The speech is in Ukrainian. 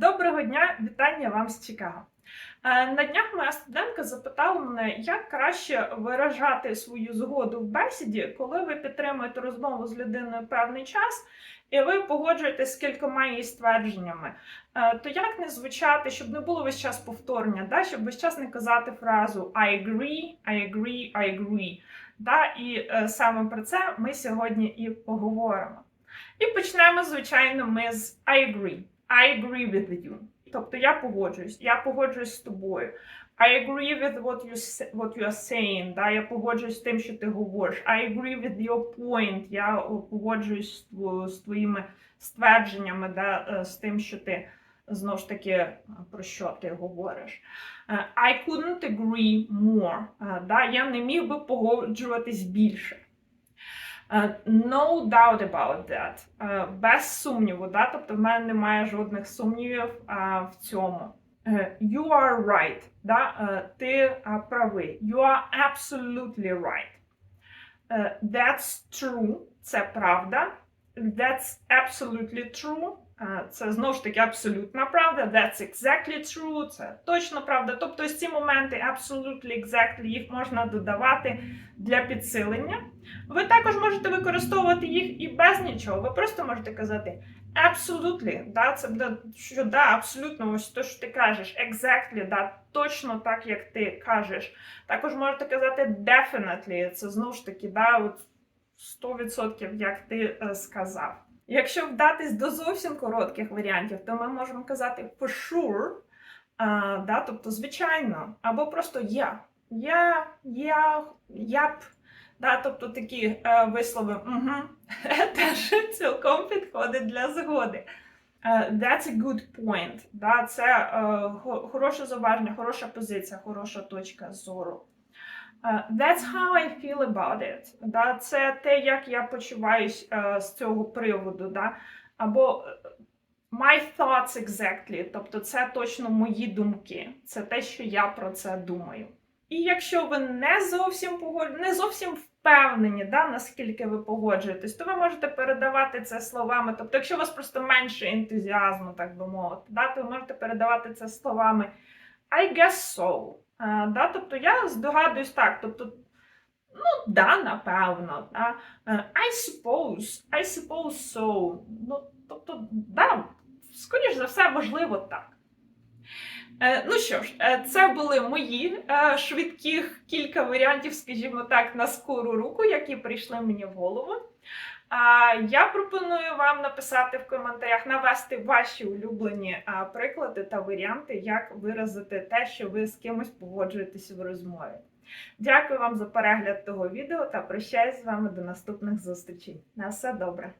Доброго дня, вітання вам з Чикаго. Е, На днях моя студентка запитала мене, як краще виражати свою згоду в бесіді, коли ви підтримуєте розмову з людиною певний час, і ви погоджуєтесь з кількома її ствердженнями. Е, То як не звучати, щоб не було весь час повторення, да? щоб весь час не казати фразу I agree, I agree, I agree. Да? І е, саме про це ми сьогодні і поговоримо. І почнемо, звичайно, ми з I agree. I agree with you. Тобто я погоджуюсь, я погоджуюсь з тобою. I agree with what you, what you are saying, да? я погоджуюсь з тим, що ти говориш. I agree with your point, я погоджуюсь з твоїми ствердженнями, да? е, з тим, що ти знову ж таки про що ти говориш. Е, I couldn't agree more. Е, Да? Я не міг би погоджуватись більше. Е, No doubt about that. Е, Без сумніву, да? тобто в мене немає жодних сумнівів в цьому. Е, You are right. Да? Е, Ти правий. You are absolutely right. Е, That's true. Це правда. That's absolutely true. Це знову ж таки абсолютна правда. That's exactly true. Це точно правда. Тобто ось ці моменти absolutely, exactly, їх можна додавати для підсилення. Ви також можете використовувати їх і без нічого. Ви просто можете казати absolutely, да, це буде, що да, абсолютно ось те, що ти кажеш, exactly, да, точно так, як ти кажеш. Також можете казати definitely, це знову ж таки, да, от 100% як ти е, сказав. Якщо вдатись до зовсім коротких варіантів, то ми можемо казати for sure, а, да, тобто звичайно, або просто я. Я, я, я б. Да, тобто такі е, вислови угу, теж цілком підходить для згоди. Е, that's a good point. Да, це е, хо- хороше зауваження, хороша позиція, хороша точка зору. Е, that's how I feel about it. Да, це те, як я почуваюсь е, з цього приводу. Да? Або е, my thoughts exactly, тобто це точно мої думки, це те, що я про це думаю. І якщо ви не зовсім погод... не зовсім впевнені, да, наскільки ви погоджуєтесь, то ви можете передавати це словами. Тобто, якщо у вас просто менше ентузіазму, так би мовити, да, то ви можете передавати це словами I guess so. А, да, тобто я здогадуюсь так. Тобто, ну да, напевно. Да. Е, I suppose, I suppose so. Ну, тобто, да, скоріш за все, можливо, так. Е, Ну що ж, е, це були мої е, швидких кілька варіантів, скажімо так, на скору руку, які прийшли мені в голову. Я пропоную вам написати в коментарях, навести ваші улюблені приклади та варіанти, як виразити те, що ви з кимось погоджуєтеся в розмові. Дякую вам за перегляд того відео та прощаюсь з вами до наступних зустрічей. На все добре!